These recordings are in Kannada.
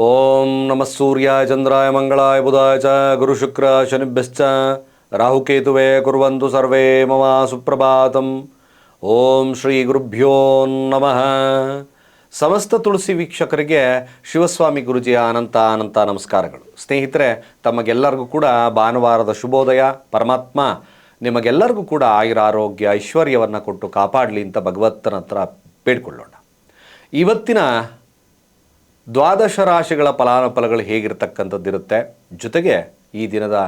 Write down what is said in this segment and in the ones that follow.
ಓಂ ನಮಃ ಸೂರ್ಯಾಯ ಚಂದ್ರಾಯ ಮಂಗಳಾಯ ಬುಧಾಯ ಚ ಗುರು ಶುಕ್ರ ಶನಿಭ್ಯಶ್ಚ ರಾಹುಕೇತುವೆ ಕುರುವಂತು ಸರ್ವೇ ಮಮ ಸುಪ್ರಭಾತಂ ಓಂ ಶ್ರೀ ಗುರುಭ್ಯೋ ನಮಃ ಸಮಸ್ತ ತುಳಸಿ ವೀಕ್ಷಕರಿಗೆ ಶಿವಸ್ವಾಮಿ ಗುರುಜಿಯ ಅನಂತ ಅನಂತ ನಮಸ್ಕಾರಗಳು. ಸ್ನೇಹಿತರೆ, ತಮಗೆಲ್ಲರಿಗೂ ಕೂಡ ಭಾನುವಾರದ ಶುಭೋದಯ. ಪರಮಾತ್ಮ ನಿಮಗೆಲ್ಲರಿಗೂ ಕೂಡ ಆಯುರ ಆರೋಗ್ಯ ಐಶ್ವರ್ಯವನ್ನು ಕೊಟ್ಟು ಕಾಪಾಡಲಿ ಅಂತ ಭಗವಂತನ ಹತ್ರ ಬೇಡ್ಕೊಳ್ಳೋಣ. ಇವತ್ತಿನ ದ್ವಾದಶ ರಾಶಿಗಳ ಫಲಾನುಫಲಗಳು ಹೇಗಿರ್ತಕ್ಕಂಥದ್ದಿರುತ್ತೆ? ಜೊತೆಗೆ ಈ ದಿನದ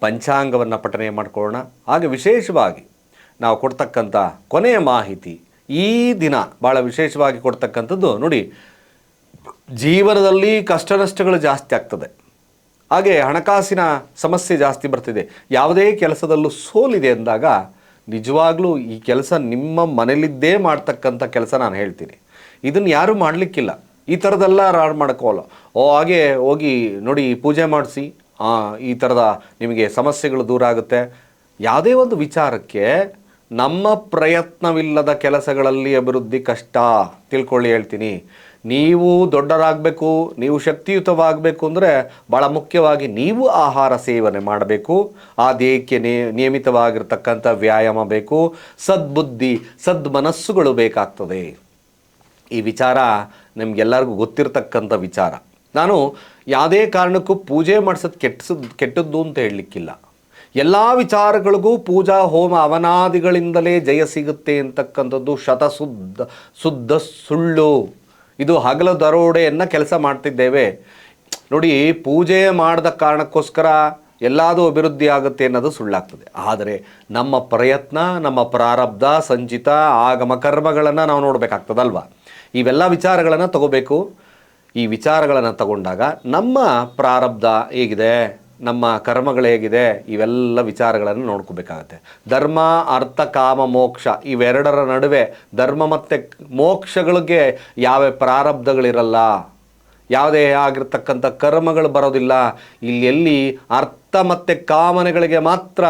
ಪಂಚಾಂಗವನ್ನು ಪಠನೆ ಮಾಡಿಕೊಳ್ಳೋಣ. ಹಾಗೆ ವಿಶೇಷವಾಗಿ ನಾವು ಕೊಡ್ತಕ್ಕಂಥ ಕೊನೆಯ ಮಾಹಿತಿ ಈ ದಿನ ಭಾಳ ವಿಶೇಷವಾಗಿ ಕೊಡ್ತಕ್ಕಂಥದ್ದು. ನೋಡಿ, ಜೀವನದಲ್ಲಿ ಕಷ್ಟ ನಷ್ಟಗಳು ಜಾಸ್ತಿ ಆಗ್ತದೆ. ಹಾಗೆ ಹಣಕಾಸಿನ ಸಮಸ್ಯೆ ಜಾಸ್ತಿ ಬರ್ತಿದೆ. ಯಾವುದೇ ಕೆಲಸದಲ್ಲೂ ಸೋಲಿದೆ ಅಂದಾಗ ನಿಜವಾಗ್ಲೂ ಈ ಕೆಲಸ ನಿಮ್ಮ ಮನೆಯಲ್ಲಿದ್ದೇ ಮಾಡ್ತಕ್ಕಂಥ ಕೆಲಸ ನಾನು ಹೇಳ್ತೀನಿ. ಇದನ್ನು ಯಾರೂ ಮಾಡಲಿಕ್ಕಿಲ್ಲ. ಈ ಥರದ್ದೆಲ್ಲ ರಾಡ್ ಮಾಡ್ಕೋಲ್ಲ ಓ, ಹಾಗೆ ಹೋಗಿ ನೋಡಿ ಪೂಜೆ ಮಾಡಿಸಿ ಈ ಥರದ ನಿಮಗೆ ಸಮಸ್ಯೆಗಳು ದೂರ ಆಗುತ್ತೆ. ಯಾವುದೇ ಒಂದು ವಿಚಾರಕ್ಕೆ ನಮ್ಮ ಪ್ರಯತ್ನವಿಲ್ಲದ ಕೆಲಸಗಳಲ್ಲಿ ಅಭಿವೃದ್ಧಿ ಕಷ್ಟ. ತಿಳ್ಕೊಳ್ಳಿ, ಹೇಳ್ತೀನಿ. ನೀವು ದೊಡ್ಡರಾಗಬೇಕು, ನೀವು ಶಕ್ತಿಯುತವಾಗಬೇಕು ಅಂದರೆ ಭಾಳ ಮುಖ್ಯವಾಗಿ ನೀವು ಆಹಾರ ಸೇವನೆ ಮಾಡಬೇಕು. ಆ ದೇಹಕ್ಕೆ ನಿಯಮಿತವಾಗಿರ್ತಕ್ಕಂಥ ವ್ಯಾಯಾಮ ಬೇಕು. ಸದ್ಬುದ್ಧಿ, ಸದ್ಮನಸ್ಸುಗಳು ಬೇಕಾಗ್ತದೆ. ಈ ವಿಚಾರ ನಿಮ್ಗೆಲ್ಲರಿಗೂ ಗೊತ್ತಿರತಕ್ಕಂಥ ವಿಚಾರ. ನಾನು ಯಾವುದೇ ಕಾರಣಕ್ಕೂ ಪೂಜೆ ಮಾಡಿಸೋದು ಕೆಟ್ಟಸದ್ ಕೆಟ್ಟದ್ದು ಅಂತ ಹೇಳಲಿಕ್ಕಿಲ್ಲ. ಎಲ್ಲ ವಿಚಾರಗಳಿಗೂ ಪೂಜಾ ಹೋಮ ಅವನಾದಿಗಳಿಂದಲೇ ಜಯ ಸಿಗುತ್ತೆ ಅಂತಕ್ಕಂಥದ್ದು ಶತಶುದ್ಧ ಶುದ್ಧ ಸುಳ್ಳು. ಇದು ಹಗಲ ದರೋಡೆಯನ್ನು ಕೆಲಸ ಮಾಡ್ತಿದ್ದೇವೆ. ನೋಡಿ, ಪೂಜೆ ಮಾಡಿದ ಕಾರಣಕ್ಕೋಸ್ಕರ ಎಲ್ಲದೂ ಅಭಿವೃದ್ಧಿ ಆಗುತ್ತೆ ಅನ್ನೋದು ಸುಳ್ಳಾಗ್ತದೆ. ಆದರೆ ನಮ್ಮ ಪ್ರಯತ್ನ, ನಮ್ಮ ಪ್ರಾರಬ್ಧ, ಸಂಚಿತ, ಆಗಮ ಕರ್ಮಗಳನ್ನು ನಾವು ನೋಡಬೇಕಾಗ್ತದಲ್ವಾ? ಇವೆಲ್ಲ ವಿಚಾರಗಳನ್ನು ತಗೋಬೇಕು. ಈ ವಿಚಾರಗಳನ್ನು ತಗೊಂಡಾಗ ನಮ್ಮ ಪ್ರಾರಬ್ಧ ಹೇಗಿದೆ, ನಮ್ಮ ಕರ್ಮಗಳು ಹೇಗಿದೆ, ಇವೆಲ್ಲ ವಿಚಾರಗಳನ್ನು ನೋಡ್ಕೋಬೇಕಾಗತ್ತೆ. ಧರ್ಮ, ಅರ್ಥ, ಕಾಮ, ಮೋಕ್ಷ, ಇವೆರಡರ ನಡುವೆ ಧರ್ಮ ಮತ್ತು ಮೋಕ್ಷಗಳಿಗೆ ಯಾವ ಪ್ರಾರಬ್ಧಗಳಿರಲ್ಲ, ಯಾವುದೇ ಆಗಿರ್ತಕ್ಕಂಥ ಕರ್ಮಗಳು ಬರೋದಿಲ್ಲ. ಇಲ್ಲಿ ಎಲ್ಲಿ ಅರ್ಥ ಮತ್ತು ಕಾಮನೆಗಳಿಗೆ ಮಾತ್ರ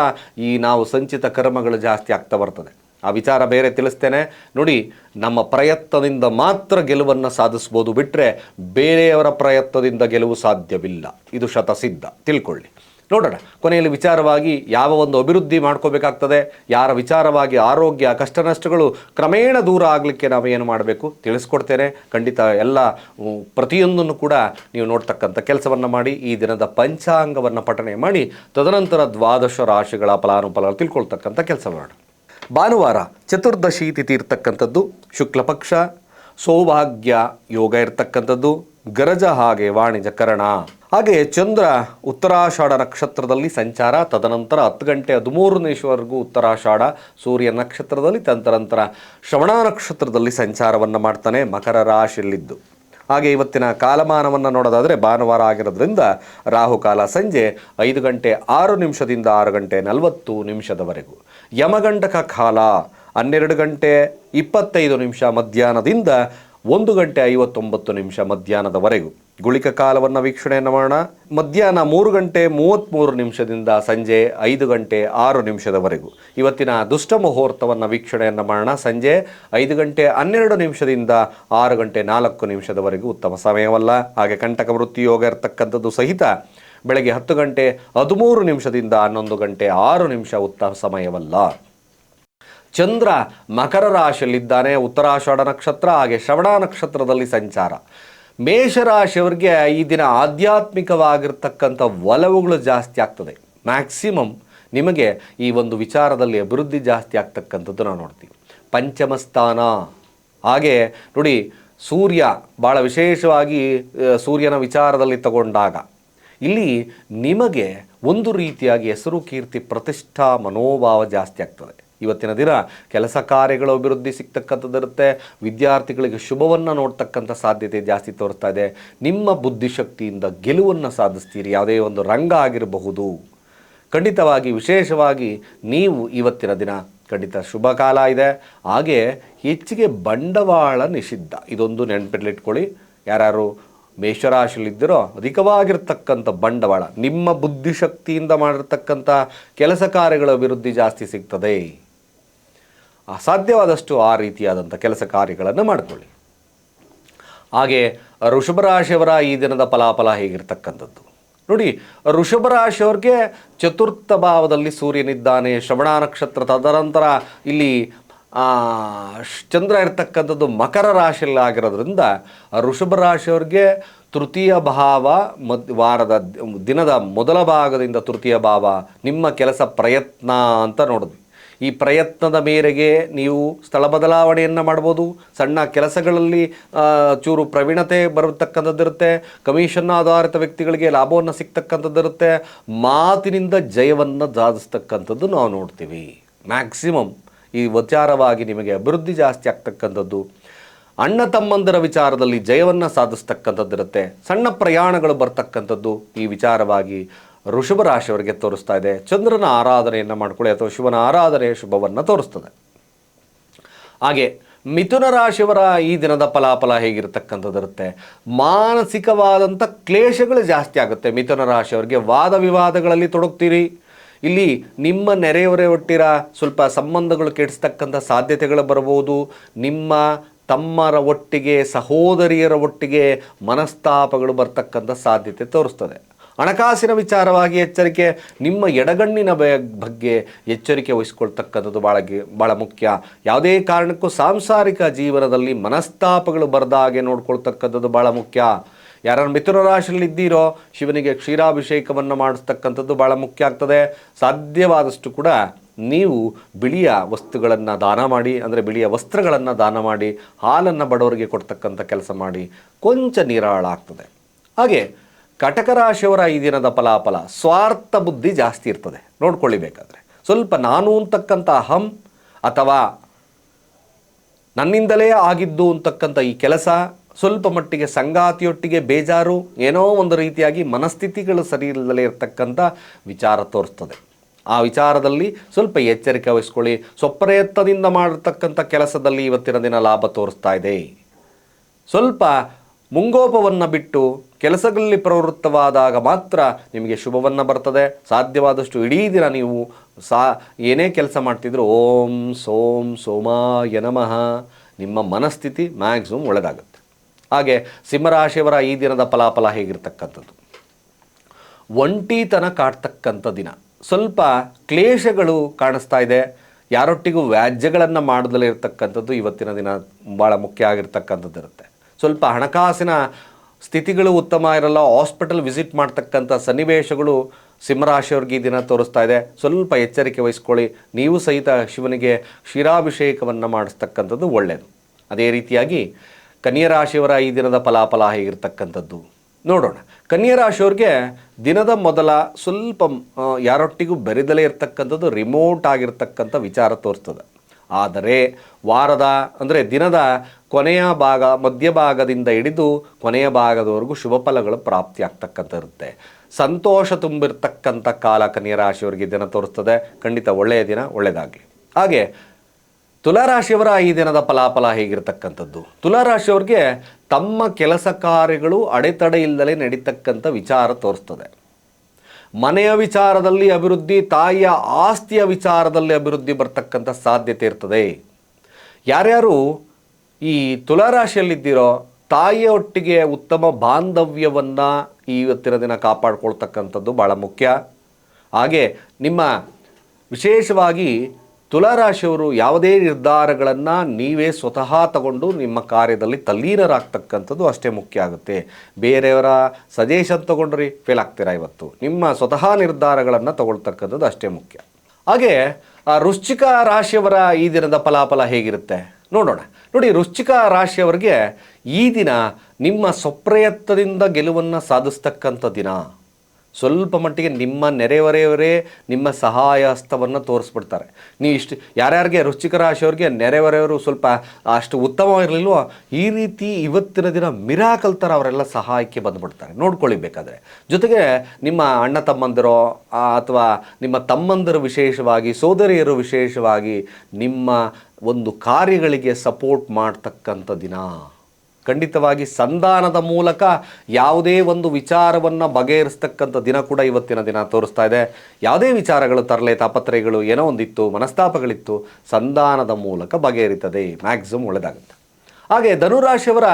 ಈ ನಾವು ಸಂಚಿತ ಕರ್ಮಗಳು ಜಾಸ್ತಿ ಆಗ್ತಾ ಬರ್ತದೆ. ಆ ವಿಚಾರ ಬೇರೆ ತಿಳಿಸ್ತೇನೆ. ನೋಡಿ, ನಮ್ಮ ಪ್ರಯತ್ನದಿಂದ ಮಾತ್ರ ಗೆಲುವನ್ನು ಸಾಧಿಸ್ಬೋದು ಬಿಟ್ಟರೆ ಬೇರೆಯವರ ಪ್ರಯತ್ನದಿಂದ ಗೆಲುವು ಸಾಧ್ಯವಿಲ್ಲ. ಇದು ಶತಸಿದ್ಧ. ತಿಳ್ಕೊಳ್ಳಿ. ನೋಡೋಣ, ಕೊನೆಯಲ್ಲಿ ವಿಚಾರವಾಗಿ ಯಾವ ಒಂದು ಅಭಿವೃದ್ಧಿ ಮಾಡ್ಕೋಬೇಕಾಗ್ತದೆ, ಯಾರ ವಿಚಾರವಾಗಿ ಆರೋಗ್ಯ ಕಷ್ಟ ನಷ್ಟಗಳು ಕ್ರಮೇಣ ದೂರ ಆಗಲಿಕ್ಕೆ ನಾವು ಏನು ಮಾಡಬೇಕು ತಿಳಿಸ್ಕೊಡ್ತೇನೆ. ಖಂಡಿತ ಎಲ್ಲ ಪ್ರತಿಯೊಂದನ್ನು ಕೂಡ ನೀವು ನೋಡ್ತಕ್ಕಂಥ ಕೆಲಸವನ್ನು ಮಾಡಿ, ಈ ದಿನದ ಪಂಚಾಂಗವನ್ನು ಪಠನೆ ಮಾಡಿ, ತದನಂತರ ದ್ವಾದಶ ರಾಶಿಗಳ ಫಲಾನುಫಲ ತಿಳ್ಕೊಳ್ತಕ್ಕಂಥ ಕೆಲಸ ಮಾಡೋಣ. ಭಾನುವಾರ ಚತುರ್ದಶಿ ತಿಥಿ ಇರ್ತಕ್ಕಂಥದ್ದು ಶುಕ್ಲಪಕ್ಷ ಸೌಭಾಗ್ಯ ಯೋಗ ಇರ್ತಕ್ಕಂಥದ್ದು, ಗರಜ ಹಾಗೆ ವಾಣಿಜ್ಯ ಕರಣ. ಹಾಗೆ ಚಂದ್ರ ಉತ್ತರಾಷಾಢ ನಕ್ಷತ್ರದಲ್ಲಿ ಸಂಚಾರ, ತದನಂತರ ಹತ್ತು ಗಂಟೆ ಹದಿಮೂರು ನಿಮಿಷವರೆಗೂ ಉತ್ತರಾಷಾಢ, ಸೂರ್ಯ ನಕ್ಷತ್ರದಲ್ಲಿ ತದನಂತರ ಶ್ರವಣ ನಕ್ಷತ್ರದಲ್ಲಿ ಸಂಚಾರವನ್ನು ಮಾಡ್ತಾನೆ ಮಕರ ರಾಶಿಯಲ್ಲಿದ್ದು. ಹಾಗೆ ಇವತ್ತಿನ ಕಾಲಮಾನವನ್ನು ನೋಡೋದಾದರೆ ಭಾನುವಾರ ಆಗಿರೋದ್ರಿಂದ ರಾಹುಕಾಲ ಸಂಜೆ ಐದು ಗಂಟೆ ಆರು ನಿಮಿಷದಿಂದ ಆರು ಗಂಟೆ ನಲವತ್ತು ನಿಮಿಷದವರೆಗೂ. ಯಮಗಂಟಕ ಕಾಲ ಹನ್ನೆರಡು ಗಂಟೆ ಇಪ್ಪತ್ತೈದು ನಿಮಿಷ ಮಧ್ಯಾಹ್ನದಿಂದ ಒಂದು ಗಂಟೆ ಐವತ್ತೊಂಬತ್ತು ನಿಮಿಷ ಮಧ್ಯಾಹ್ನದವರೆಗೂ. ಗುಳಿಕ ಕಾಲವನ್ನು ವೀಕ್ಷಣೆಯನ್ನು ಮಾಡೋಣ. ಮಧ್ಯಾಹ್ನ ಮೂರು ಗಂಟೆ ಮೂವತ್ತ್ಮೂರು ನಿಮಿಷದಿಂದ ಸಂಜೆ ಐದು ಗಂಟೆ ಆರು ನಿಮಿಷದವರೆಗೂ. ಇವತ್ತಿನ ದುಷ್ಟ ಮುಹೂರ್ತವನ್ನು ವೀಕ್ಷಣೆಯನ್ನು ಮಾಡೋಣ. ಸಂಜೆ ಐದು ಗಂಟೆ ಹನ್ನೆರಡು ನಿಮಿಷದಿಂದ ಆರು ಗಂಟೆ ನಾಲ್ಕು ನಿಮಿಷದವರೆಗೂ ಉತ್ತಮ ಸಮಯವಲ್ಲ. ಹಾಗೆ ಕಂಟಕ ವೃತ್ತಿ ಯೋಗ ಇರತಕ್ಕಂಥದ್ದು ಸಹಿತ ಬೆಳಗ್ಗೆ ಹತ್ತು ಗಂಟೆ ಹದಿಮೂರು ನಿಮಿಷದಿಂದ ಹನ್ನೊಂದು ಗಂಟೆ ಆರು ನಿಮಿಷ ಉತ್ತಮ ಸಮಯವಲ್ಲ. ಚಂದ್ರ ಮಕರ ರಾಶಿಯಲ್ಲಿದ್ದಾನೆ. ಉತ್ತರಾಷಾಢ ನಕ್ಷತ್ರ ಹಾಗೆ ಶ್ರವಣ ನಕ್ಷತ್ರದಲ್ಲಿ ಸಂಚಾರ. ಮೇಷರಾಶಿಯವರಿಗೆ ಈ ದಿನ ಆಧ್ಯಾತ್ಮಿಕವಾಗಿರ್ತಕ್ಕಂಥ ಒಲವುಗಳು ಜಾಸ್ತಿ ಆಗ್ತದೆ. ಮ್ಯಾಕ್ಸಿಮಮ್ ನಿಮಗೆ ಈ ಒಂದು ವಿಚಾರದಲ್ಲಿ ಅಭಿವೃದ್ಧಿ ಜಾಸ್ತಿ ಆಗ್ತಕ್ಕಂಥದ್ದು ನಾವು ನೋಡ್ತೀವಿ. ಪಂಚಮಸ್ಥಾನ ಹಾಗೆ ನೋಡಿ ಸೂರ್ಯ ಭಾಳ ವಿಶೇಷವಾಗಿ ಸೂರ್ಯನ ವಿಚಾರದಲ್ಲಿ ತಗೊಂಡಾಗ ಇಲ್ಲಿ ನಿಮಗೆ ಒಂದು ರೀತಿಯಾಗಿ ಹೆಸರು ಕೀರ್ತಿ ಪ್ರತಿಷ್ಠಾ ಮನೋಭಾವ ಜಾಸ್ತಿ ಆಗ್ತದೆ. ಇವತ್ತಿನ ದಿನ ಕೆಲಸ ಕಾರ್ಯಗಳ ಅಭಿವೃದ್ಧಿ ಸಿಗ್ತಕ್ಕಂಥದ್ದಿರುತ್ತೆ ವಿದ್ಯಾರ್ಥಿಗಳಿಗೆ ಶುಭವನ್ನು ನೋಡ್ತಕ್ಕಂಥ ಸಾಧ್ಯತೆ ಜಾಸ್ತಿ ತೋರಿಸ್ತಾ ಇದೆ. ನಿಮ್ಮ ಬುದ್ಧಿಶಕ್ತಿಯಿಂದ ಗೆಲುವನ್ನು ಸಾಧಿಸ್ತೀರಿ, ಯಾವುದೇ ಒಂದು ರಂಗ ಆಗಿರಬಹುದು. ಖಂಡಿತವಾಗಿ, ವಿಶೇಷವಾಗಿ ನೀವು ಇವತ್ತಿನ ದಿನ ಖಂಡಿತ ಶುಭ ಕಾಲ ಇದೆ. ಹಾಗೆ ಹೆಚ್ಚಿಗೆ ಬಂಡವಾಳ ನಿಷಿದ್ಧ. ಇದೊಂದು ನೆನಪಿಟ್ಲಿಟ್ಕೊಳ್ಳಿ ಯಾರ್ಯಾರು ಮೇಷರಾಶಿಯಲ್ಲಿದ್ದರೋ ಅಧಿಕವಾಗಿರ್ತಕ್ಕಂಥ ಬಂಡವಾಳ, ನಿಮ್ಮ ಬುದ್ಧಿಶಕ್ತಿಯಿಂದ ಮಾಡಿರ್ತಕ್ಕಂಥ ಕೆಲಸ ಕಾರ್ಯಗಳ ಅಭಿವೃದ್ಧಿ ಜಾಸ್ತಿ ಸಿಗ್ತದೆ. ಅಸಾಧ್ಯವಾದಷ್ಟು ಆ ರೀತಿಯಾದಂಥ ಕೆಲಸ ಕಾರ್ಯಗಳನ್ನು ಮಾಡಿಕೊಳ್ಳಿ. ಹಾಗೆ ಋಷಭ ರಾಶಿಯವರ ಈ ದಿನದ ಫಲಾಫಲ ಹೇಗಿರ್ತಕ್ಕಂಥದ್ದು? ನೋಡಿ ಋಷಭ ರಾಶಿಯವ್ರಿಗೆ ಚತುರ್ಥ ಭಾವದಲ್ಲಿ ಸೂರ್ಯನಿದ್ದಾನೆ, ಶ್ರವಣ ನಕ್ಷತ್ರ ತದನಂತರ ಇಲ್ಲಿ ಚಂದ್ರ ಇರ್ತಕ್ಕಂಥದ್ದು ಮಕರ ರಾಶಿಯಲ್ಲಿ ಆಗಿರೋದ್ರಿಂದ ಋಷಭ ರಾಶಿಯವ್ರಿಗೆ ತೃತೀಯ ಭಾವ ಮದ್, ವಾರದ ದಿನದ ಮೊದಲ ಭಾಗದಿಂದ ತೃತೀಯ ಭಾವ ನಿಮ್ಮ ಕೆಲಸ ಪ್ರಯತ್ನ ಅಂತ ನೋಡಿದ್ವಿ ಈ ಪ್ರಯತ್ನದ ಮೇರೆಗೆ ನೀವು ಸ್ಥಳ ಬದಲಾವಣೆಯನ್ನು ಮಾಡ್ಬೋದು. ಸಣ್ಣ ಕೆಲಸಗಳಲ್ಲಿ ಚೂರು ಪ್ರವೀಣತೆ ಬರತಕ್ಕಂಥದ್ದಿರುತ್ತೆ. ಕಮಿಷನ್ ಆಧಾರಿತ ವ್ಯಕ್ತಿಗಳಿಗೆ ಲಾಭವನ್ನು ಸಿಗ್ತಕ್ಕಂಥದ್ದಿರುತ್ತೆ. ಮಾತಿನಿಂದ ಜಯವನ್ನು ಸಾಧಿಸ್ತಕ್ಕಂಥದ್ದು ನಾವು ನೋಡ್ತೀವಿ. ಮ್ಯಾಕ್ಸಿಮಮ್. ಈ ವಿಚಾರವಾಗಿ ನಿಮಗೆ ಅಭಿವೃದ್ಧಿ ಜಾಸ್ತಿ ಆಗ್ತಕ್ಕಂಥದ್ದು, ಅಣ್ಣ ತಮ್ಮಂದರ ವಿಚಾರದಲ್ಲಿ ಜಯವನ್ನು ಸಾಧಿಸ್ತಕ್ಕಂಥದ್ದಿರುತ್ತೆ, ಸಣ್ಣ ಪ್ರಯಾಣಗಳು ಬರ್ತಕ್ಕಂಥದ್ದು ಈ ವಿಚಾರವಾಗಿ ಋಷಭ ರಾಶಿಯವರಿಗೆ ತೋರಿಸ್ತಾ ಇದೆ. ಚಂದ್ರನ ಆರಾಧನೆಯನ್ನು ಮಾಡಿಕೊಳ್ಳಿ ಅಥವಾ ಶಿವನ ಆರಾಧನೆ ಶುಭವನ್ನು ತೋರಿಸ್ತದೆ. ಹಾಗೆ ಮಿಥುನ ರಾಶಿಯವರ ಈ ದಿನದ ಫಲಾಫಲ ಹೇಗಿರ್ತಕ್ಕಂಥದ್ದಿರುತ್ತೆ? ಮಾನಸಿಕವಾದಂಥ ಕ್ಲೇಶಗಳು ಜಾಸ್ತಿ ಆಗುತ್ತೆ. ಮಿಥುನ ರಾಶಿಯವರಿಗೆ ವಾದ ವಿವಾದಗಳಲ್ಲಿ ತೊಡಗ್ತೀರಿ. ಇಲ್ಲಿ ನಿಮ್ಮ ನೆರೆಯವರೇ ಒಟ್ಟಿರ ಸ್ವಲ್ಪ ಸಂಬಂಧಗಳು ಕೆಡಿಸ್ತಕ್ಕಂಥ ಸಾಧ್ಯತೆಗಳು ಬರಬಹುದು. ನಿಮ್ಮ ತಮ್ಮರ ಒಟ್ಟಿಗೆ, ಸಹೋದರಿಯರ ಒಟ್ಟಿಗೆ ಮನಸ್ತಾಪಗಳು ಬರ್ತಕ್ಕಂಥ ಸಾಧ್ಯತೆ ತೋರಿಸ್ತದೆ. ಹಣಕಾಸಿನ ವಿಚಾರವಾಗಿ ಎಚ್ಚರಿಕೆ, ನಿಮ್ಮ ಎಡಗಣ್ಣಿನ ಬಗ್ಗೆ ಎಚ್ಚರಿಕೆ ವಹಿಸ್ಕೊಳ್ತಕ್ಕಂಥದ್ದು ಭಾಳ ಭಾಳ ಮುಖ್ಯ. ಯಾವುದೇ ಕಾರಣಕ್ಕೂ ಸಾಂಸಾರಿಕ ಜೀವನದಲ್ಲಿ ಮನಸ್ತಾಪಗಳು ಬರದಾಗೆ ನೋಡ್ಕೊಳ್ತಕ್ಕಂಥದ್ದು ಭಾಳ ಮುಖ್ಯ. ಯಾರು ಮಿಥುನ ರಾಶಿಯಲ್ಲಿ ಇದ್ದೀರೋ ಶಿವನಿಗೆ ಕ್ಷೀರಾಭಿಷೇಕವನ್ನು ಮಾಡಿಸ್ತಕ್ಕಂಥದ್ದು ಭಾಳ ಮುಖ್ಯ ಆಗ್ತದೆ. ಸಾಧ್ಯವಾದಷ್ಟು ಕೂಡ ನೀವು ಬಿಳಿಯ ವಸ್ತುಗಳನ್ನು ದಾನ ಮಾಡಿ, ಅಂದರೆ ಬಿಳಿಯ ವಸ್ತ್ರಗಳನ್ನು ದಾನ ಮಾಡಿ, ಹಾಲನ್ನು ಬಡವರಿಗೆ ಕೊಡ್ತಕ್ಕಂಥ ಕೆಲಸ ಮಾಡಿ, ಕೊಂಚ ನಿರಾಳ ಆಗ್ತದೆ. ಹಾಗೆ ಕಟಕ ರಾಶಿಯವರ ಈ ದಿನದ ಫಲಾಫಲ, ಸ್ವಾರ್ಥ ಬುದ್ಧಿ ಜಾಸ್ತಿ ಇರ್ತದೆ. ನೋಡ್ಕೊಳ್ಳಿಬೇಕಾದ್ರೆ. ಸ್ವಲ್ಪ ನಾನು ಅಂತಕ್ಕಂಥ ಅಹಂ ಅಥವಾ ನನ್ನಿಂದಲೇ ಆಗಿದ್ದು ಅಂತಕ್ಕಂಥ ಈ ಕೆಲಸ ಸ್ವಲ್ಪ ಮಟ್ಟಿಗೆ ಸಂಗಾತಿಯೊಟ್ಟಿಗೆ ಬೇಜಾರು, ಏನೋ ಒಂದು ರೀತಿಯಾಗಿ ಮನಸ್ಥಿತಿಗಳು ಸರಿ ಇಲ್ಲದಲೇ ಇರತಕ್ಕಂಥ ವಿಚಾರ ತೋರಿಸ್ತದೆ ಆ ವಿಚಾರದಲ್ಲಿ ಸ್ವಲ್ಪ ಎಚ್ಚರಿಕೆ ವಹಿಸ್ಕೊಳ್ಳಿ. ಸ್ವಪ್ರಯತ್ನದಿಂದ ಮಾಡತಕ್ಕಂಥ ಕೆಲಸದಲ್ಲಿ ಇವತ್ತಿನ ದಿನ ಲಾಭ ತೋರಿಸ್ತಾ ಇದೆ. ಸ್ವಲ್ಪ ಮುಂಗೋಪವನ್ನು ಬಿಟ್ಟು ಕೆಲಸಗಳಲ್ಲಿ ಪ್ರವೃತ್ತವಾದಾಗ ಮಾತ್ರ ನಿಮಗೆ ಶುಭವನ್ನು ಬರ್ತದೆ. ಸಾಧ್ಯವಾದಷ್ಟು ಇಡೀ ದಿನ ನೀವು ಸಾ, ಏನೇ ಕೆಲಸ ಮಾಡ್ತಿದ್ರು ಓಂ ಸೋಂ ಸೋಮಾಯ ನಮಃ. ನಿಮ್ಮ ಮನಸ್ಥಿತಿ ಮ್ಯಾಕ್ಸಿಮಮ್ ಒಳ್ಳೆಯದಾಗುತ್ತೆ ಹಾಗೆ ಸಿಂಹರಾಶಿಯವರ ಈ ದಿನದ ಫಲಾಫಲ ಹೇಗಿರ್ತಕ್ಕಂಥದ್ದು? ಒಂಟಿತನ ಕಾಡ್ತಕ್ಕಂಥ ದಿನ. ಸ್ವಲ್ಪ ಕ್ಲೇಶಗಳು ಕಾಣಿಸ್ತಾ ಇದೆ. ಯಾರೊಟ್ಟಿಗೂ ವ್ಯಾಜ್ಯಗಳನ್ನು ಮಾಡದಲ್ಲೇ ಇರತಕ್ಕಂಥದ್ದು ಇವತ್ತಿನ ದಿನ ಭಾಳ ಮುಖ್ಯ ಆಗಿರ್ತಕ್ಕಂಥದ್ದು ಇರುತ್ತೆ. ಸ್ವಲ್ಪ ಹಣಕಾಸಿನ ಸ್ಥಿತಿಗಳು ಉತ್ತಮ ಇರಲ್ಲ, ಹಾಸ್ಪಿಟಲ್ ವಿಸಿಟ್ ಮಾಡ್ತಕ್ಕಂಥ ಸನ್ನಿವೇಶಗಳು ಸಿಂಹರಾಶಿಯವ್ರಿಗೆ ಈ ದಿನ ತೋರಿಸ್ತಾ ಇದೆ. ಸ್ವಲ್ಪ ಎಚ್ಚರಿಕೆ ವಹಿಸ್ಕೊಳ್ಳಿ. ನೀವು ಸಹಿತ ಶಿವನಿಗೆ ಕ್ಷೀರಾಭಿಷೇಕವನ್ನು ಮಾಡಿಸ್ತಕ್ಕಂಥದ್ದು ಒಳ್ಳೆಯದು ಅದೇ ರೀತಿಯಾಗಿ ಕನ್ಯಾ ರಾಶಿಯವರ ಈ ದಿನದ ಫಲಾಫಲ ಹೇಗಿರ್ತಕ್ಕಂಥದ್ದು? ನೋಡೋಣ. ಕನ್ಯಾ ರಾಶಿಯವ್ರಿಗೆ ದಿನದ ಮೊದಲ ಸ್ವಲ್ಪ ಯಾರೊಟ್ಟಿಗೂ ಬೆರೆದಲೇ ಇರತಕ್ಕಂಥದ್ದು ರಿಮೋಟ್ ಆಗಿರ್ತಕ್ಕಂಥ ವಿಚಾರ ತೋರಿಸ್ತದೆ. ಆದರೆ ವಾರದ, ಅಂದರೆ ದಿನದ ಕೊನೆಯ ಭಾಗ ಮಧ್ಯಭಾಗದಿಂದ ಹಿಡಿದು ಕೊನೆಯ ಭಾಗದವರೆಗೂ ಶುಭ ಫಲಗಳು ಪ್ರಾಪ್ತಿ ಆಗ್ತಕ್ಕಂಥ ಇರುತ್ತೆ ಸಂತೋಷ ತುಂಬಿರ್ತಕ್ಕಂಥ ಕಾಲ ಕನ್ಯಾ ರಾಶಿಯವರಿಗೆ ದಿನ ತೋರಿಸ್ತದೆ. ಖಂಡಿತ ಒಳ್ಳೆಯ ದಿನ ಒಳ್ಳೆಯದಾಗಲಿ ಹಾಗೆ ತುಲಾರಾಶಿಯವರ ಈ ದಿನದ ಫಲಾಫಲ ಹೇಗಿರ್ತಕ್ಕಂಥದ್ದು? ತುಲಾರಾಶಿಯವ್ರಿಗೆ ತಮ್ಮ ಕೆಲಸ ಕಾರ್ಯಗಳು ಅಡೆತಡೆ ಇಲ್ಲದೆ ನಡೀತಕ್ಕಂಥ ವಿಚಾರ ತೋರಿಸ್ತದೆ. ಮನೆಯ ವಿಚಾರದಲ್ಲಿ ಅಭಿವೃದ್ಧಿ, ತಾಯಿಯ ಆಸ್ತಿಯ ವಿಚಾರದಲ್ಲಿ ಅಭಿವೃದ್ಧಿ ಬರ್ತಕ್ಕಂಥ ಸಾಧ್ಯತೆ ಇರ್ತದೆ. ಯಾರ್ಯಾರು ಈ ತುಲಾರಾಶಿಯಲ್ಲಿದ್ದೀರೋ ತಾಯಿಯ ಒಟ್ಟಿಗೆ ಉತ್ತಮ ಬಾಂಧವ್ಯವನ್ನು ಇವತ್ತಿನ ದಿನ ಕಾಪಾಡ್ಕೊಳ್ತಕ್ಕಂಥದ್ದು ಭಾಳ ಮುಖ್ಯ. ಹಾಗೆ ನಿಮ್ಮ ವಿಶೇಷವಾಗಿ ತುಲಾರಾಶಿಯವರು ಯಾವುದೇ ನಿರ್ಧಾರಗಳನ್ನು ನೀವೇ ಸ್ವತಃ ತಗೊಂಡು ನಿಮ್ಮ ಕಾರ್ಯದಲ್ಲಿ ತಲ್ಲೀನರಾಗ್ತಕ್ಕಂಥದ್ದು ಅಷ್ಟೇ ಮುಖ್ಯ ಆಗುತ್ತೆ. ಬೇರೆಯವರ ಸಜೆಷನ್ ತಗೊಂಡ್ರಿ ಫೇಲ್ ಆಗ್ತೀರಾ ಇವತ್ತು. ನಿಮ್ಮ ಸ್ವತಃ ನಿರ್ಧಾರಗಳನ್ನು ತಗೊಳ್ತಕ್ಕಂಥದ್ದು ಅಷ್ಟೇ ಮುಖ್ಯ. ಹಾಗೆ, ಆ ವೃಶ್ಚಿಕ ರಾಶಿಯವರ ಈ ದಿನದ ಫಲಾಫಲ ಹೇಗಿರುತ್ತೆ? ನೋಡೋಣ. ನೋಡಿ, ವೃಶ್ಚಿಕ ರಾಶಿಯವರಿಗೆ ಈ ದಿನ ನಿಮ್ಮ ಸ್ವಪ್ರಯತ್ನದಿಂದ ಗೆಲುವನ್ನು ಸಾಧಿಸ್ತಕ್ಕಂಥ ದಿನ. ಸ್ವಲ್ಪ ಮಟ್ಟಿಗೆ ನಿಮ್ಮ ನೆರೆಹೊರೆಯವರೇ ನಿಮ್ಮ ಸಹಾಯ ಹಸ್ತವನ್ನು ತೋರಿಸ್ಬಿಡ್ತಾರೆ. ನೀವು ಇಷ್ಟು ಯಾರ್ಯಾರಿಗೆ ರುಚಿಕರ ರಾಶಿಯವ್ರಿಗೆ ನೆರೆಹೊರೆಯವರು ಸ್ವಲ್ಪ ಅಷ್ಟು ಉತ್ತಮವಾಗಿರಲಿಲ್ವೋ, ಈ ರೀತಿ ಇವತ್ತಿನ ದಿನ ಮಿರಾಕಲ್ ಥರ ಅವರೆಲ್ಲ ಸಹಾಯಕ್ಕೆ ಬಂದುಬಿಡ್ತಾರೆ. ನೋಡ್ಕೊಳ್ಳಿ ಬೇಕಾದರೆ ಜೊತೆಗೆ ನಿಮ್ಮ ಅಣ್ಣ ತಮ್ಮಂದಿರು ಅಥವಾ ನಿಮ್ಮ ತಮ್ಮಂದಿರು ವಿಶೇಷವಾಗಿ, ಸೋದರಿಯರು ವಿಶೇಷವಾಗಿ ನಿಮ್ಮ ಒಂದು ಕಾರ್ಯಗಳಿಗೆ ಸಪೋರ್ಟ್ ಮಾಡ್ತಕ್ಕಂಥ ದಿನ. ಖಂಡಿತವಾಗಿ ಸಂಧಾನದ ಮೂಲಕ ಯಾವುದೇ ಒಂದು ವಿಚಾರವನ್ನು ಬಗೆಹರಿಸ್ತಕ್ಕಂಥ ದಿನ ಕೂಡ ಇವತ್ತಿನ ದಿನ ತೋರಿಸ್ತಾ ಇದೆ. ಯಾವುದೇ ವಿಚಾರಗಳು ತರಲೆ, ತಾಪತ್ರಯಗಳು ಏನೋ ಒಂದಿತ್ತು, ಮನಸ್ತಾಪಗಳಿತ್ತು, ಸಂಧಾನದ ಮೂಲಕ ಬಗೆಹರಿತದೆ. ಮ್ಯಾಕ್ಸಿಮಮ್ ಒಳ್ಳೆದಾಗುತ್ತೆ. ಹಾಗೆ ಧನುರಾಶಿಯವರ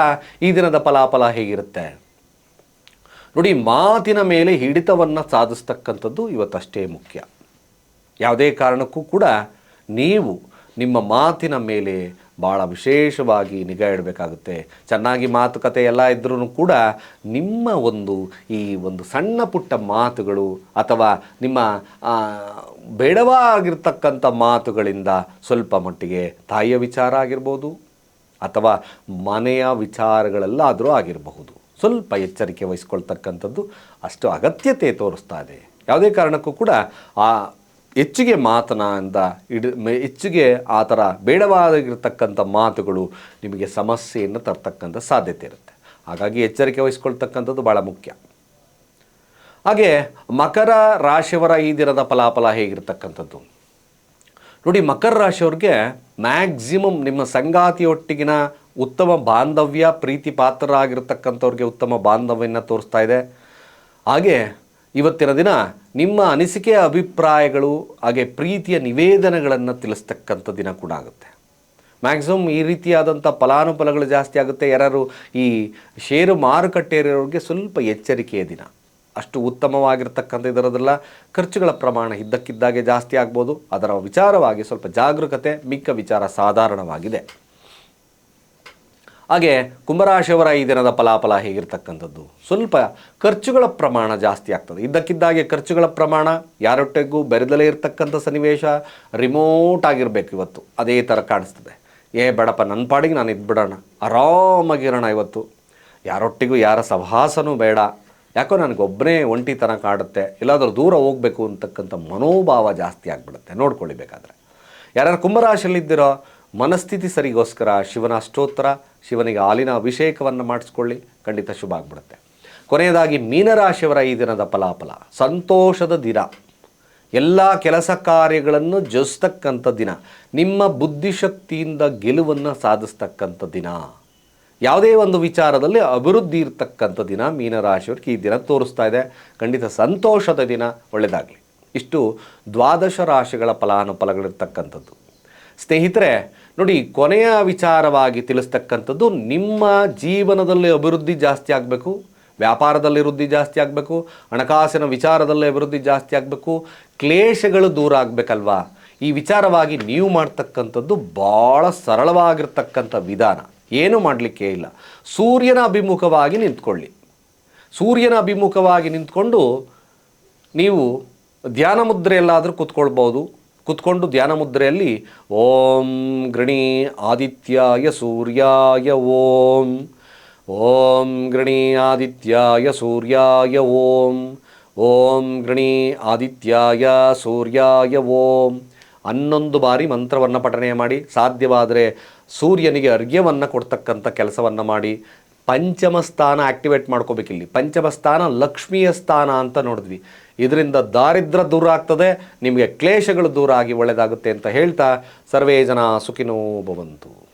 ಈ ದಿನದ ಫಲಾಫಲ ಹೇಗಿರುತ್ತೆ? ನೋಡಿ, ಮಾತಿನ ಮೇಲೆ ಹಿಡಿತವನ್ನು ಸಾಧಿಸ್ತಕ್ಕಂಥದ್ದು ಇವತ್ತಷ್ಟೇ ಮುಖ್ಯ. ಯಾವುದೇ ಕಾರಣಕ್ಕೂ ಕೂಡ ನೀವು ನಿಮ್ಮ ಮಾತಿನ ಮೇಲೆ ಭಾಳ ವಿಶೇಷವಾಗಿ ನಿಗಾ ಇಡಬೇಕಾಗುತ್ತೆ. ಚೆನ್ನಾಗಿ ಮಾತುಕತೆ ಎಲ್ಲ ಇದ್ರೂ ಕೂಡ ನಿಮ್ಮ ಒಂದು ಈ ಒಂದು ಸಣ್ಣ ಪುಟ್ಟ ಮಾತುಗಳು ಅಥವಾ ನಿಮ್ಮ ಬೇಡವಾಗಿರ್ತಕ್ಕಂಥ ಮಾತುಗಳಿಂದ ಸ್ವಲ್ಪ ಮಟ್ಟಿಗೆ ತಾಯಿಯ ವಿಚಾರ ಆಗಿರ್ಬೋದು ಅಥವಾ ಮನೆಯ ವಿಚಾರಗಳೆಲ್ಲಾದರೂ ಆಗಿರಬಹುದು. ಸ್ವಲ್ಪ ಎಚ್ಚರಿಕೆ ವಹಿಸ್ಕೊಳ್ತಕ್ಕಂಥದ್ದು ಅಷ್ಟು ಅಗತ್ಯತೆ ತೋರಿಸ್ತಾ ಇದೆ. ಯಾವುದೇ ಕಾರಣಕ್ಕೂ ಕೂಡ ಆ ಹೆಚ್ಚಿಗೆ ಮಾತನಾಡಿದ ಇಡ ಮೆ- ಹೆಚ್ಚಿಗೆ ಆ ಥರ ಬೇಡವಾಗಿರ್ತಕ್ಕಂಥ ಮಾತುಗಳು ನಿಮಗೆ ಸಮಸ್ಯೆಯನ್ನು ತರ್ತಕ್ಕಂಥ ಸಾಧ್ಯತೆ ಇರುತ್ತೆ. ಹಾಗಾಗಿ ಎಚ್ಚರಿಕೆ ವಹಿಸ್ಕೊಳ್ತಕ್ಕಂಥದ್ದು ಭಾಳ ಮುಖ್ಯ. ಹಾಗೆ ಮಕರ ರಾಶಿಯವರ ಈ ದಿನದ ಫಲಾಫಲ ಹೇಗಿರ್ತಕ್ಕಂಥದ್ದು? ನೋಡಿ, ಮಕರ ರಾಶಿಯವ್ರಿಗೆ ಮ್ಯಾಕ್ಸಿಮಮ್ ನಿಮ್ಮ ಸಂಗಾತಿಯೊಟ್ಟಿಗಿನ ಉತ್ತಮ ಬಾಂಧವ್ಯ ಪ್ರೀತಿ ಪಾತ್ರರಾಗಿರ್ತಕ್ಕಂಥವ್ರಿಗೆ ಉತ್ತಮ ಬಾಂಧವ್ಯನ ತೋರಿಸ್ತಾ ಇದೆ. ಹಾಗೆ ಇವತ್ತಿನ ದಿನ ನಿಮ್ಮ ಅನಿಸಿಕೆಯ ಅಭಿಪ್ರಾಯಗಳು ಹಾಗೆ ಪ್ರೀತಿಯ ನಿವೇದನೆಗಳನ್ನು ತಿಳಿಸ್ತಕ್ಕಂಥ ದಿನ ಕೂಡ ಆಗುತ್ತೆ. ಮ್ಯಾಕ್ಸಿಮಮ್ ಈ ರೀತಿಯಾದಂಥ ಫಲಾನುಫಲಗಳು ಜಾಸ್ತಿ ಆಗುತ್ತೆ. ಯಾರು ಈ ಷೇರು ಮಾರುಕಟ್ಟೆಯಲ್ಲಿರೋರಿಗೆ ಸ್ವಲ್ಪ ಎಚ್ಚರಿಕೆಯ ದಿನ. ಅಷ್ಟು ಉತ್ತಮವಾಗಿರ್ತಕ್ಕಂಥ ಇದರದೆಲ್ಲ ಖರ್ಚುಗಳ ಪ್ರಮಾಣ ಇದ್ದಕ್ಕಿದ್ದಾಗೆ ಜಾಸ್ತಿ ಆಗ್ಬೋದು. ಅದರ ವಿಚಾರವಾಗಿ ಸ್ವಲ್ಪ ಜಾಗರೂಕತೆ, ಮಿಕ್ಕ ವಿಚಾರ ಸಾಧಾರಣವಾಗಿದೆ. ಹಾಗೆ ಕುಂಭರಾಶಿಯವರ ಈ ದಿನದ ಫಲಾಫಲ ಹೇಗಿರ್ತಕ್ಕಂಥದ್ದು? ಸ್ವಲ್ಪ ಖರ್ಚುಗಳ ಪ್ರಮಾಣ ಜಾಸ್ತಿ ಆಗ್ತದೆ. ಇದ್ದಕ್ಕಿದ್ದಾಗೆ ಖರ್ಚುಗಳ ಪ್ರಮಾಣ, ಯಾರೊಟ್ಟಿಗೂ ಬೆರೆದಲೇ ಇರತಕ್ಕಂಥ ಸನ್ನಿವೇಶ ರಿಮೋಟ್ ಆಗಿರಬೇಕು ಇವತ್ತು. ಅದೇ ಥರ ಕಾಣಿಸ್ತದೆ. ಏ ಬೇಡಪ್ಪ ನನ್ನ ಪಾಡಿಗೆ ನಾನು ಇದ್ಬಿಡೋಣ. ಆರಾಮಾಗಿರೋಣ ಇವತ್ತು. ಯಾರೊಟ್ಟಿಗೂ ಯಾರ ಸಹವಾಸನೂ ಬೇಡ. ಯಾಕೋ ನನಗೊಬ್ಬನೇ ಒಂಟಿತನ ಕಾಡುತ್ತೆ. ಇಲ್ಲಾದರೂ ದೂರ ಹೋಗಬೇಕು ಅಂತಕ್ಕಂಥ ಮನೋಭಾವ ಜಾಸ್ತಿ ಆಗಿಬಿಡುತ್ತೆ. ನೋಡ್ಕೊಳ್ಳಿ ಬೇಕಾದರೆ. ಯಾರ್ಯಾರು ಕುಂಭರಾಶಿಯಲ್ಲಿದ್ದೀರೋ ಮನಸ್ಥಿತಿ ಸರಿಗೋಸ್ಕರ ಶಿವನ ಅಷ್ಟೋತ್ತರ ಶಿವನಿಗೆ ಹಾಲಿನ ಅಭಿಷೇಕವನ್ನು ಮಾಡಿಸ್ಕೊಳ್ಳಿ. ಖಂಡಿತ ಶುಭ ಆಗ್ಬಿಡುತ್ತೆ. ಕೊನೆಯದಾಗಿ, ಮೀನರಾಶಿಯವರ ಈ ದಿನದ ಫಲಾಫಲ, ಸಂತೋಷದ ದಿನ. ಎಲ್ಲ ಕೆಲಸ ಕಾರ್ಯಗಳನ್ನು ಜಯಿಸ್ತಕ್ಕಂಥ ದಿನ. ನಿಮ್ಮ ಬುದ್ಧಿಶಕ್ತಿಯಿಂದ ಗೆಲುವನ್ನು ಸಾಧಿಸ್ತಕ್ಕಂಥ ದಿನ. ಯಾವುದೇ ಒಂದು ವಿಚಾರದಲ್ಲಿ ಅಭಿವೃದ್ಧಿ ಇರ್ತಕ್ಕಂಥ ದಿನ ಮೀನರಾಶಿಯವ್ರಿಗೆ ಈ ದಿನ ತೋರಿಸ್ತಾ ಇದೆ. ಖಂಡಿತ ಸಂತೋಷದ ದಿನ ಒಳ್ಳೆಯದಾಗಲಿ ಇಷ್ಟು ದ್ವಾದಶ ರಾಶಿಗಳ ಫಲಾನುಫಲಗಳಿರ್ತಕ್ಕಂಥದ್ದು. ಸ್ನೇಹಿತರೆ ನೋಡಿ, ಕೊನೆಯ ವಿಚಾರವಾಗಿ ತಿಳಿಸ್ತಕ್ಕಂಥದ್ದು, ನಿಮ್ಮ ಜೀವನದಲ್ಲಿ ಅಭಿವೃದ್ಧಿ ಜಾಸ್ತಿ ಆಗಬೇಕು, ವ್ಯಾಪಾರದಲ್ಲಿ ವೃದ್ಧಿ ಜಾಸ್ತಿ ಆಗಬೇಕು, ಹಣಕಾಸಿನ ವಿಚಾರದಲ್ಲಿ ಅಭಿವೃದ್ಧಿ ಜಾಸ್ತಿ ಆಗಬೇಕು, ಕ್ಲೇಶಗಳು ದೂರ ಆಗಬೇಕಲ್ವಾ? ಈ ವಿಚಾರವಾಗಿ ನೀವು ಮಾಡ್ತಕ್ಕಂಥದ್ದು ಭಾಳ ಸರಳವಾಗಿರ್ತಕ್ಕಂಥ ವಿಧಾನ. ಏನೂ ಮಾಡಲಿಕ್ಕೆ ಇಲ್ಲ. ಸೂರ್ಯನ ಅಭಿಮುಖವಾಗಿ ನಿಂತ್ಕೊಳ್ಳಿ. ಸೂರ್ಯನ ಅಭಿಮುಖವಾಗಿ ನಿಂತ್ಕೊಂಡು ನೀವು ಧ್ಯಾನ ಮುದ್ರೆಯಲ್ಲಾದರೂ ಕೂತ್ಕೊಳ್ಬೋದು ಕೂತ್ಕೊಂಡು ಧ್ಯಾನ ಮುದ್ರೆಯಲ್ಲಿ, ಓಂ ಗೃಣಿ ಆದಿತ್ಯಾಯ ಸೂರ್ಯಾಯ ಓಂ ಓಂ ಗೃಣಿ ಆದಿತ್ಯಾಯ ಸೂರ್ಯಾಯ ಓಂ ಓಂ ಗೃಣಿ ಆದಿತ್ಯಾಯ ಸೂರ್ಯಾಯ ಓಂ. ಹನ್ನೊಂದು ಬಾರಿ ಮಂತ್ರವನ್ನು ಪಠನೆ ಮಾಡಿ, ಸಾಧ್ಯವಾದರೆ ಸೂರ್ಯನಿಗೆ ಅರ್ಘ್ಯವನ್ನು ಕೊಡ್ತಕ್ಕಂಥ ಕೆಲಸವನ್ನು ಮಾಡಿ ಪಂಚಮ ಸ್ಥಾನ ಆಕ್ಟಿವೇಟ್ ಮಾಡ್ಕೋಬೇಕಿಲ್ಲಿ. ಪಂಚಮ ಸ್ಥಾನ ಲಕ್ಷ್ಮಿಯ ಸ್ಥಾನ ಅಂತ ನೋಡಿದ್ವಿ. ಇದರಿಂದ ದಾರಿದ್ರ ದೂರ ಆಗ್ತದೆ, ನಿಮಗೆ ಕ್ಲೇಶಗಳು ದೂರ ಆಗಿ ಒಳ್ಳೆಯದಾಗುತ್ತೆ ಅಂತ ಹೇಳ್ತಾ ಸರ್ವೇ ಜನ ಸುಖಿನೋ ಭವಂತು.